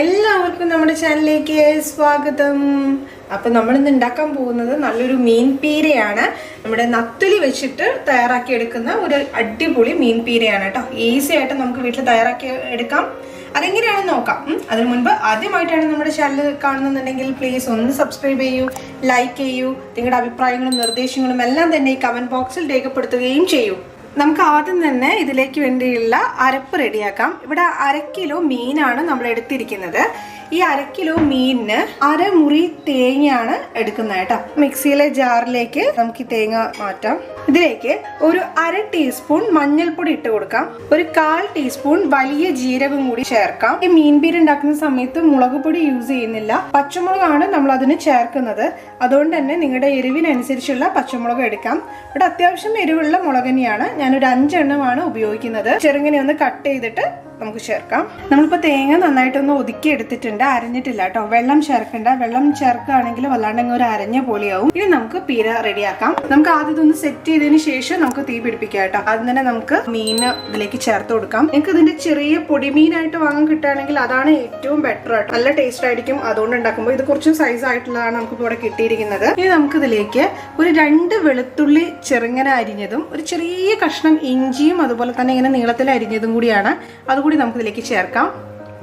എല്ലാവർക്കും നമ്മുടെ ചാനലിലേക്ക് സ്വാഗതം. അപ്പൊ നമ്മൾ ഇന്ന് ഉണ്ടാക്കാൻ പോകുന്നത് നല്ലൊരു മീൻ പീരയാണ്. നമ്മുടെ നത്തുലി വെച്ചിട്ട് തയ്യാറാക്കി എടുക്കുന്ന ഒരു അടിപൊളി മീൻ പീരയാണ് കേട്ടോ. ഈസി ആയിട്ട് നമുക്ക് വീട്ടിൽ തയ്യാറാക്കി എടുക്കാം. അതെങ്ങനെയാണെന്ന് നോക്കാം. അതിനു മുൻപ് ആദ്യമായിട്ടാണ് നമ്മുടെ ചാനൽ കാണുന്നുണ്ടെങ്കിൽ പ്ലീസ് ഒന്ന് സബ്സ്ക്രൈബ് ചെയ്യൂ ലൈക്ക് ചെയ്യൂ. നിങ്ങളുടെ അഭിപ്രായങ്ങളും നിർദ്ദേശങ്ങളും എല്ലാം തന്നെ ഈ കമന്റ് ബോക്സിൽ രേഖപ്പെടുത്തുകയും ചെയ്യൂ. നമുക്ക് ആദ്യം തന്നെ ഇതിലേക്ക് വേണ്ടിയുള്ള അരപ്പ് റെഡിയാക്കാം. ഇവിടെ അര കിലോ മീനാണ് നമ്മൾ എടുത്തിരിക്കുന്നത്. ഈ അര കിലോ മീനിന് അരമുറി തേങ്ങയാണ് എടുക്കുന്നത് കേട്ടോ. മിക്സിയിലെ ജാറിലേക്ക് നമുക്ക് ഈ തേങ്ങ മാറ്റാം. ഇതിലേക്ക് ഒരു അര ടീസ്പൂൺ മഞ്ഞൾപ്പൊടി ഇട്ട് കൊടുക്കാം. ഒരു കാൽ ടീസ്പൂൺ വലിയ ജീരകം കൂടി ചേർക്കാം. ഈ മീൻ ബീര് ഉണ്ടാക്കുന്ന സമയത്ത് മുളക് പൊടി യൂസ് ചെയ്യുന്നില്ല. പച്ചമുളകാണ് നമ്മൾ അതിന് ചേർക്കുന്നത്. അതുകൊണ്ട് തന്നെ നിങ്ങളുടെ എരിവിനനുസരിച്ചുള്ള പച്ചമുളക് എടുക്കാം. ഇവിടെ അത്യാവശ്യം എരിവുള്ള മുളക് ഞാനൊരു അഞ്ചെണ്ണമാണ് ഉപയോഗിക്കുന്നത്. ചെറുങ്ങനെ ഒന്ന് കട്ട് ചെയ്തിട്ട് നമുക്ക് ചേർക്കാം. നമ്മളിപ്പോൾ തേങ്ങ നന്നായിട്ടൊന്ന് ഒതുക്കി എടുത്തിട്ടുണ്ട്. അരഞ്ഞിട്ടില്ല കേട്ടോ വെള്ളം ചേർക്കണ്ട. വെള്ളം ചേർക്കുകയാണെങ്കിൽ വല്ലാണ്ടെങ്കിൽ ഒരു അരഞ്ഞ പോലെയാവും. ഇനി നമുക്ക് പീര റെഡിയാക്കാം. നമുക്ക് ആദ്യം ഇതൊന്ന് സെറ്റ് ചെയ്തതിന് ശേഷം നമുക്ക് തീ പിടിപ്പിക്കാം കേട്ടോ ആദ്യം തന്നെ നമുക്ക് മീൻ ഇതിലേക്ക് ചേർത്ത് കൊടുക്കാം. നിങ്ങൾക്ക് ഇതിന്റെ ചെറിയ പൊടിമീനായിട്ട് വാങ്ങാൻ കിട്ടുകയാണെങ്കിൽ അതാണ് ഏറ്റവും ബെറ്റർ ആയിട്ട് നല്ല ടേസ്റ്റ് ആയിരിക്കും അതുകൊണ്ട് ഉണ്ടാക്കുമ്പോൾ. ഇത് കുറച്ചും സൈസ് ആയിട്ടുള്ളതാണ് നമുക്ക് ഇവിടെ കിട്ടിയിരിക്കുന്നത്. ഇനി നമുക്ക് ഇതിലേക്ക് ഒരു രണ്ട് വെളുത്തുള്ളി ചെറുങ്ങനെ അരിഞ്ഞതും ഒരു ചെറിയ കഷ്ണം ഇഞ്ചിയും അതുപോലെ തന്നെ ഇങ്ങനെ നീളത്തിൽ അരിഞ്ഞതും കൂടിയാണ്. അതുകൂടി നമുക്ക് ഇതിലേക്ക് ചേർക്കാം.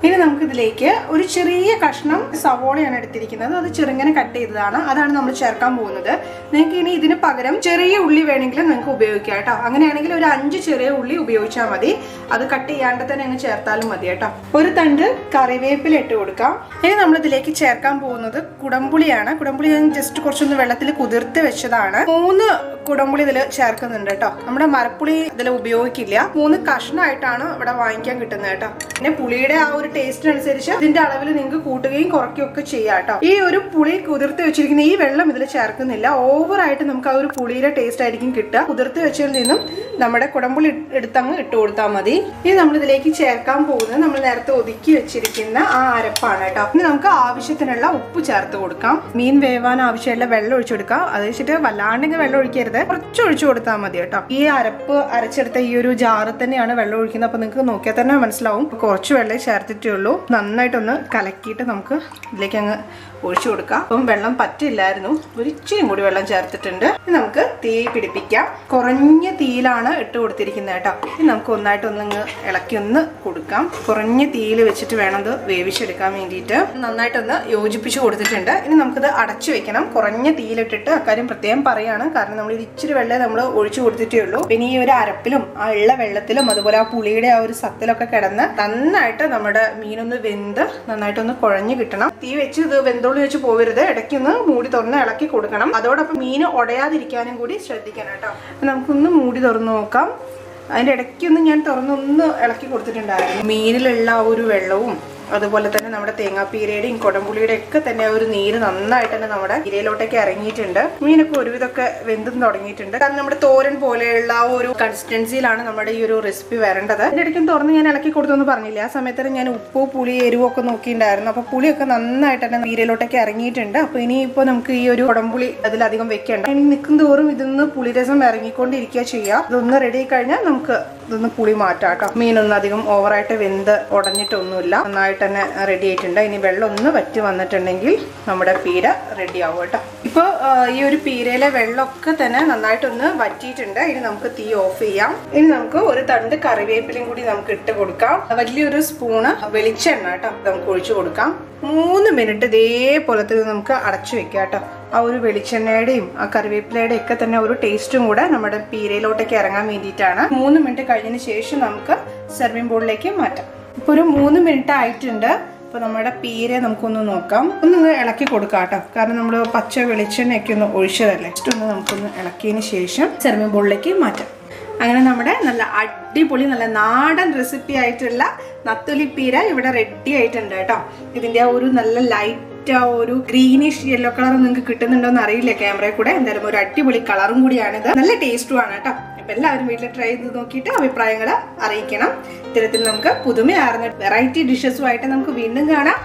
ഇനി നമുക്ക് ഇതിലേക്ക് ഒരു ചെറിയ കഷ്ണം സവോളയാണ് എടുത്തിരിക്കുന്നത്. അത് ചെറുങ്ങനെ കട്ട് ചെയ്തതാണ്. അതാണ് നമ്മൾ ചേർക്കാൻ പോകുന്നത്. നിങ്ങൾക്ക് ഇനി ഇതിന് പകരം ചെറിയ ഉള്ളി വേണമെങ്കിൽ നിങ്ങൾക്ക് ഉപയോഗിക്കാം കേട്ടോ. അങ്ങനെയാണെങ്കിൽ ഒരു അഞ്ച് ചെറിയ ഉള്ളി ഉപയോഗിച്ചാൽ മതി. അത് കട്ട് ചെയ്യാണ്ട് തന്നെ അങ്ങ് ചേർത്താലും മതി കേട്ടോ. ഒരു തണ്ട് കറിവേപ്പില ഇട്ട് കൊടുക്കാം. ഇനി നമ്മൾ ഇതിലേക്ക് ചേർക്കാൻ പോകുന്നത് കുടംപുളിയാണ്. കുടംപുളി ഞാൻ ജസ്റ്റ് കുറച്ചൊന്ന് വെള്ളത്തിൽ കുതിർത്ത് വെച്ചതാണ്. മൂന്ന് കുടംപുളി ഇതിൽ ചേർക്കുന്നുണ്ട് കേട്ടോ. നമ്മുടെ മരപ്പുളി ഇതിൽ ഉപയോഗിക്കില്ല. മൂന്ന് കഷ്ണമായിട്ടാണ് ഇവിടെ വാങ്ങിക്കാൻ കിട്ടുന്നത് കേട്ടോ. പിന്നെ പുളിയുടെ ആ ഒരു ടേസ്റ്റിനനുസരിച്ച് ഇതിന്റെ അളവിൽ നിങ്ങൾക്ക് കൂട്ടുകയും കുറയ്ക്കുകയും ഒക്കെ ചെയ്യാം കേട്ടോ. ഈ ഒരു പുളി കുതിർത്ത് വെച്ചിരിക്കുന്ന ഈ വെള്ളം ഇതിൽ ചേർക്കുന്നില്ല ഓവർ ആയിട്ട് നമുക്ക് ആ ഒരു പുളിയുടെ ടേസ്റ്റ് ആയിരിക്കും കിട്ടുക. കുതിർത്ത് വെച്ചതിൽ നിന്നും നമ്മുടെ കുടംപുളി എടുത്തങ്ങ് ഇട്ട് കൊടുത്താൽ മതി. ഇനി നമ്മൾ ഇതിലേക്ക് ചേർക്കാൻ പോകുന്നത് നമ്മൾ നേരത്തെ ഒതുക്കി വെച്ചിരിക്കുന്ന ആ അരപ്പാണ് കേട്ടോ. ഇനി നമുക്ക് ആവശ്യത്തിനുള്ള ഉപ്പ് ചേർത്ത് കൊടുക്കാം. മീൻ വേവാൻ ആവശ്യമുള്ള വെള്ളം ഒഴിച്ചു കൊടുക്കാം. അത് വെച്ചിട്ട് വല്ലാണ്ടെങ്കിൽ വെള്ളം ഒഴിക്കരുത്. കുറച്ച് ഒഴിച്ചു കൊടുത്താൽ മതി കേട്ടോ. ഈ അരപ്പ് അരച്ചെടുത്ത ഈ ഒരു ജാറ് തന്നെയാണ് വെള്ളം ഒഴിക്കുന്നത്. അപ്പൊ നിങ്ങൾക്ക് നോക്കിയാൽ തന്നെ മനസ്സിലാവും. കുറച്ച് വെള്ളം ചേർത്തിട്ടേ ഉള്ളൂ നന്നായിട്ടൊന്ന് കലക്കിയിട്ട് നമുക്ക് ഇതിലേക്ക് അങ്ങ് ഒഴിച്ചു കൊടുക്കാം. അപ്പം വെള്ളം പറ്റില്ലായിരുന്നു. ഒരിച്ചിരി കൂടി വെള്ളം ചേർത്തിട്ടുണ്ട്. നമുക്ക് തീ പിടിപ്പിക്കാം. കുറഞ്ഞ തീയിലാണ് ഇട്ട് കൊടുത്തിരിക്കുന്നത് കേട്ടോ. ഇനി നമുക്ക് ഒന്നായിട്ട് ഒന്ന് ഇളക്കി ഒന്ന് കൊടുക്കാം. കുറഞ്ഞ തീയിൽ വെച്ചിട്ട് വേണം ഇത് വേവിച്ചെടുക്കാൻ വേണ്ടിയിട്ട്. നന്നായിട്ടൊന്ന് യോജിപ്പിച്ച് കൊടുത്തിട്ടുണ്ട്. ഇനി നമുക്കിത് അടച്ചു വെക്കണം. കുറഞ്ഞ തീയിലിട്ടിട്ട് അക്കാര്യം പ്രത്യേകം പറയാണ്. കാരണം നമ്മൾ ഇത് ഇച്ചിരി വെള്ളം നമ്മൾ ഒഴിച്ചു കൊടുത്തിട്ടേ ഉള്ളൂ. പിന്നെ ഈ ഒരു അരപ്പിലും ആ ഉള്ള വെള്ളത്തിലും അതുപോലെ ആ പുളിയുടെ ആ ഒരു സത്തിലൊക്കെ കിടന്ന് നന്നായിട്ട് നമ്മുടെ മീനൊന്ന് വെന്ത് നന്നായിട്ടൊന്ന് കുഴഞ്ഞു കിട്ടണം. തീ വെച്ച് ഇത് വെന്തോളി വെച്ച് പോവരുത്. ഇടയ്ക്കൊന്ന് മൂടി തുറന്ന് ഇളക്കി കൊടുക്കണം. അതോടൊപ്പം മീൻ ഉടയാതിരിക്കാനും കൂടി ശ്രദ്ധിക്കണം കേട്ടോ. നമുക്കൊന്ന് മൂടി തുറന്ന് നോക്കാം. അതിന്റെ ഇടയ്ക്കൊന്ന് ഞാൻ തുറന്നൊന്ന് ഇളക്കി കൊടുത്തിട്ടുണ്ടായിരുന്നു. മീനിലുള്ള ആ ഒരു വെള്ളവും അതുപോലെ തന്നെ നമ്മുടെ തേങ്ങാപ്പീരയുടെയും കൊടംപുളിയുടെ ഒക്കെ തന്നെ ഒരു നീര് നന്നായിട്ട് തന്നെ നമ്മുടെ ഇരയിലോട്ടേക്ക് ഇറങ്ങിയിട്ടുണ്ട്. മീനൊക്കെ ഒരുവിധമൊക്കെ വെന്തും തുടങ്ങിയിട്ടുണ്ട്. കാരണം നമ്മുടെ തോരൻ പോലെയുള്ള ആ ഒരു കൺസിസ്റ്റൻസിയിലാണ് നമ്മുടെ ഈ ഒരു റെസിപ്പി വരേണ്ടത്. എന്റെ ഇടയ്ക്കും തുറന്ന് ഞാൻ ഇളക്കി കൊടുത്തെന്ന് പറഞ്ഞില്ല? ആ സമയത്ത് ഞാൻ ഉപ്പോ പുളി എരിവും ഒക്കെ നോക്കിയിട്ടുണ്ടായിരുന്നു. അപ്പോൾ പുളിയൊക്കെ നന്നായിട്ട് തന്നെ നീരയിലോട്ടേക്ക് ഇറങ്ങിയിട്ടുണ്ട്. അപ്പോൾ ഇനിയിപ്പോൾ നമുക്ക് ഈ ഒരു കുടംപുളി അതിലധികം വെക്കേണ്ട. ഇനി നിൽക്കും തോറും ഇതിന്ന് പുളിരസം ഇറങ്ങിക്കൊണ്ടിരിക്കുക ചെയ്യാം. ഇതൊന്ന് റെഡി കഴിഞ്ഞാൽ നമുക്ക് ഇതൊന്ന് പുളി മാറ്റാം കേട്ടോ. മീനൊന്നും അധികം ഓവറായിട്ട് വെന്ത് ഉടഞ്ഞിട്ടൊന്നുമില്ല. നന്നായിട്ട് തന്നെ ആയിട്ടുണ്ട് ഇനി വെള്ളം ഒന്ന് വറ്റി വന്നിട്ടുണ്ടെങ്കിൽ നമ്മുടെ പീര റെഡി ആവും കേട്ടോ ഇപ്പോൾ ഈ ഒരു പീരയിലെ വെള്ളമൊക്കെ തന്നെ നന്നായിട്ടൊന്ന് വറ്റിയിട്ടുണ്ട്. ഇനി നമുക്ക് തീ ഓഫ് ചെയ്യാം. ഇനി നമുക്ക് ഒരു തണ്ട് കറിവേപ്പിലയും കൂടി നമുക്ക് ഇട്ട് കൊടുക്കാം. വലിയൊരു സ്പൂണ് വെളിച്ചെണ്ണ കേട്ടോ നമുക്ക് ഒഴിച്ചു കൊടുക്കാം. മൂന്ന് മിനിറ്റ് ഇതേപോലെ തന്നെ നമുക്ക് അടച്ചു വെക്കാം കേട്ടോ. ആ ഒരു വെളിച്ചെണ്ണയുടെയും ആ കറിവേപ്പിലയുടെയും ഒക്കെ തന്നെ ഒരു ടേസ്റ്റും കൂടെ നമ്മുടെ പീരയിലോട്ടേക്ക് ഇറങ്ങാൻ വേണ്ടിയിട്ടാണ്. മൂന്ന് മിനിറ്റ് കഴിഞ്ഞതിന് ശേഷം നമുക്ക് സെർവിംഗ് ബോളിലേക്ക് മാറ്റാം. ഇപ്പോൾ ഒരു മൂന്ന് മിനിറ്റ് ആയിട്ടുണ്ട്. അപ്പോൾ നമ്മുടെ പീര നമുക്കൊന്ന് നോക്കാം. ഒന്ന് ഇളക്കി കൊടുക്കാം കേട്ടോ കാരണം നമ്മൾ പച്ച വെളിച്ചെണ്ണയൊക്കെ ഒന്ന് ഒഴിച്ചതല്ലേ? ഒന്ന് നമുക്കൊന്ന് ഇളക്കിയതിന് ശേഷം സെർവിംഗ് ബോളിലേക്ക് മാറ്റാം. അങ്ങനെ നമ്മുടെ നല്ല അടിപൊളി നല്ല നാടൻ റെസിപ്പി ആയിട്ടുള്ള നത്തുലിപ്പീര ഇവിടെ റെഡി ആയിട്ടുണ്ട് കേട്ടോ. ഇതിന്റെ ഒരു നല്ല ലൈറ്റ് ആ ഒരു ഗ്രീനിഷ് യെല്ലോ കളർ നിങ്ങൾക്ക് കിട്ടുന്നുണ്ടോ എന്ന് അറിയില്ല ക്യാമറയിൽ കൂടെ. എന്തായാലും ഒരു അടിപൊളി കളറും കൂടിയാണിത്. നല്ല ടേസ്റ്റും ആണ് കേട്ടോ. അപ്പൊ എല്ലാവരും വീട്ടിൽ ട്രൈ ചെയ്ത് നോക്കിയിട്ട് അഭിപ്രായങ്ങൾ അറിയിക്കണം. ഇത്തരത്തിൽ നമുക്ക് പുതുമയാർന്ന വെറൈറ്റി ഡിഷസുമായിട്ട് നമുക്ക് വീണ്ടും കാണാം.